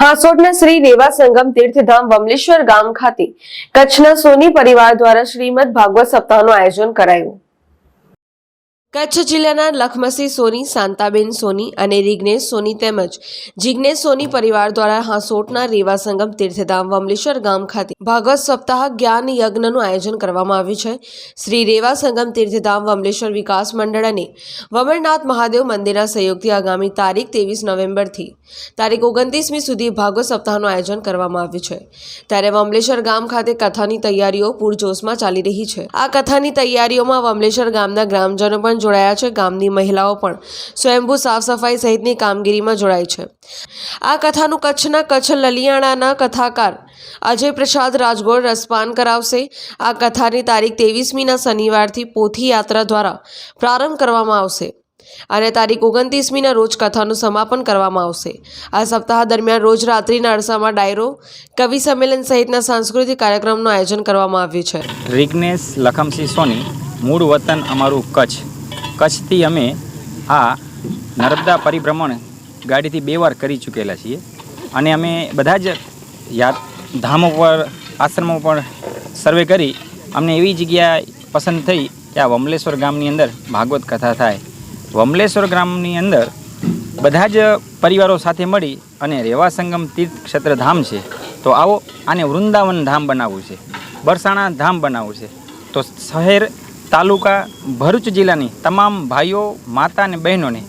હાસોટના શ્રી રેવા સંગમ તીર્થધામ વમલેશ્વર ગામ ખાતે કચ્છના સોની પરિવાર દ્વારા શ્રીમદ ભાગવત સપ્તાહનું આયોજન કરાયું. કચ્છ જિલ્લાના લખમસી, સોની શાંતાબેન સોની અને રિગ્નેશ સોની તેમજ જિગ્નેશ સોની પરિવાર દ્વારા હાંસોટના રેવા સંગમ તીર્થધામ વમલેશ્વર ગામ ખાતે ભાગવત સપ્તાહ જ્ઞાન યજ્ઞનું આયોજન કરવામાં આવ્યું છે. શ્રી રેવા સંગમ તીર્થધામ વમલેશ્વર વિકાસ મંડળ અને વમરનાથ મહાદેવ મંદિરના સહયોગથી આગામી તારીખ ત્રેવીસ નવેમ્બરથી તારીખ ઓગણત્રીસમી સુધી ભાગવત સપ્તાહનું આયોજન કરવામાં આવ્યું છે. ત્યારે વમલેશ્વર ગામ ખાતે કથાની તૈયારીઓ પૂરજોશમાં ચાલી રહી છે. આ કથાની તૈયારીઓમાં વમલેશ્વર ગામના ગ્રામજનો પણ જોડાયા છે, ગામની મહિલાઓ પણ. સ્વયંભૂ સાફ સફાઈ સહિતની કામગીરીમાં જોડાઈ છે. આ કથાનું કચ્છના કચ્છ લલિયાણાના કથાકાર અજય પ્રસાદ રાજગોર રસપાન કરાવશે. આ કથાની તારીખ ત્રેવીસમીના શનિવારથી પોથી યાત્રા દ્વારા પ્રારંભ કરવામાં આવશે અને તારીખ ઓગણત્રીસમીના રોજ કથાનું સમાપન કરવામાં આવશે. આ સપ્તાહ દરમિયાન રોજ રાત્રિના અરસામાં ડાયરો, કવિ સંમેલન સહિતના સાંસ્કૃતિક કાર્યક્રમનું આયોજન કરવામાં આવ્યું છે. રિગ્નેશ લખમસિંહ સોની, મૂળ વતન અમારું કચ્છ. કચ્છથી અમે આ નર્મદા પરિભ્રમણ ગાડીથી બે વાર કરી ચૂકેલા છીએ. અને અમે બધા જ યાદ ધામો પર, આશ્રમો પર સર્વે કરી અમને એવી જગ્યા પસંદ થઈ કે આ વમલેશ્વર ગામની અંદર ભાગવત કથા થાય. વમલેશ્વર ગામની અંદર બધા જ પરિવારો સાથે મળી અને રેવા સંગમ તીર્થ ક્ષેત્ર ધામ છે, તો આવો આને વૃંદાવન ધામ બનાવવું છે, બરસાણા ધામ બનાવવું છે, તો શહેર તાલુકા ભરૂચ જિલ્લાની તમામ ભાઈઓ, માતા અને બહેનોને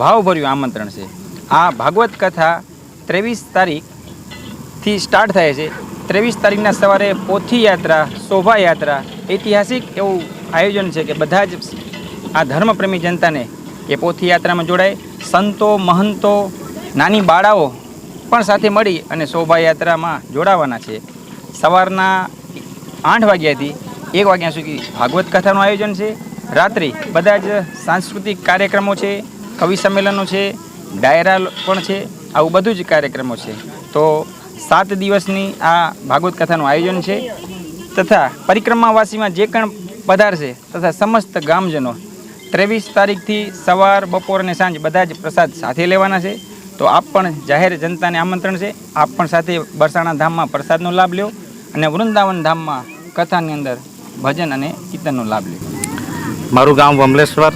ભાવભર્યું આમંત્રણ છે. આ ભાગવત કથા ત્રેવીસ તારીખથી સ્ટાર્ટ થાય છે. ત્રેવીસ તારીખના સવારે પોથી યાત્રા શોભાયાત્રા, ઐતિહાસિક એવું આયોજન છે કે બધા જ આ ધર્મપ્રેમી જનતાને એ પોથી યાત્રામાં જોડાય. સંતો, મહંતો, નાની બાળાઓ પણ સાથે મળી અને શોભાયાત્રામાં જોડાવાના છે. સવારના આઠ વાગ્યાથી એક વાગ્યા સુધી ભાગવત કથાનું આયોજન છે. રાત્રે બધા જ સાંસ્કૃતિક કાર્યક્રમો છે, કવિ સંમેલનો છે, ડાયરા પણ છે, આવું બધું જ કાર્યક્રમો છે. તો સાત દિવસની આ ભાગવત કથાનું આયોજન છે તથા પરિક્રમાવાસીમાં જે પણ પધારશે તથા સમસ્ત ગામજનો ત્રેવીસ તારીખથી સવાર, બપોર અને સાંજ બધા જ પ્રસાદ સાથે લેવાના છે. તો આપ પણ જાહેર જનતાને આમંત્રણ છે. આપ પણ સાથે બરસાણા ધામમાં પ્રસાદનો લાભ લ્યો અને વૃંદાવન ધામમાં કથાની અંદર ભજન અને કીર્તનનો લાભ લે. મારું ગામ વમલેશ્વર.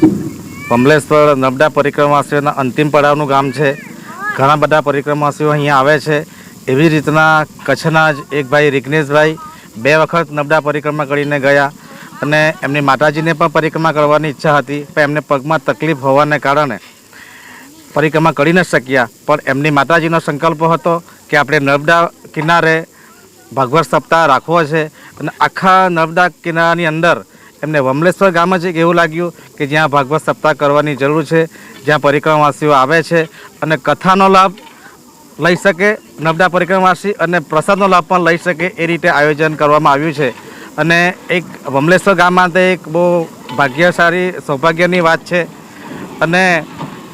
વમલેશ્વર નબડા પરિક્રમાવાસીઓના અંતિમ પડાવનું ગામ છે. ઘણા બધા પરિક્રમાવાસીઓ અહીંયા આવે છે. એવી રીતના કચ્છના જ એક ભાઈ રિગ્નેશભાઈ બે વખત નબડા પરિક્રમા કરીને ગયા અને એમની માતાજીને પણ પરિક્રમા કરવાની ઈચ્છા હતી, પણ એમને પગમાં તકલીફ હોવાને કારણે પરિક્રમા કરી ન શક્યા. પણ એમની માતાજીનો સંકલ્પ હતો કે આપણે નર્મદા કિનારે ભાગવત સપ્તાહ રાખવો છે. અને આખા નર્મદા કિનારાની અંદર એમને વમલેશ્વર ગામ જ એક એવું લાગ્યું કે જ્યાં ભાગવત સપ્તાહ કરવાની જરૂર છે, જ્યાં પરિક્રમાવાસીઓ આવે છે અને કથાનો લાભ લઈ શકે, નર્મદા પરિક્રમાવાસી અને પ્રસાદનો લાભ પણ લઈ શકે એ રીતે આયોજન કરવામાં આવ્યું છે. અને એક વમલેશ્વર ગામ માટે એક બહુ ભાગ્યશાળી, સૌભાગ્યની વાત છે. અને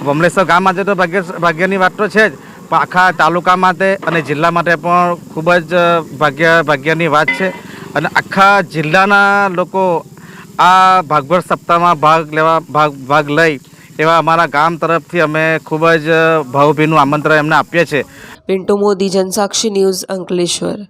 વમલેશ્વર ગામ માટે તો ભાગ્ય, ભાગ્યની વાત તો છે જ. આખા તાલુકા માટે અને જિલ્લા માટે પણ ખૂબ જ ભાગ્ય, ભાગ્યની વાત છે. અને આખા જિલ્લાના લોકો આ ભાગવત સપ્તાહમાં ભાગ લેવા, ભાગ ભાગ લઈ એવા અમારા ગામ તરફથી અમે ખૂબ જ ભાવભીનું આમંત્રણ એમને આપીએ છીએ. પિન્ટુ મોદી, જનસાક્ષી ન્યૂઝ અંકલેશ્વર.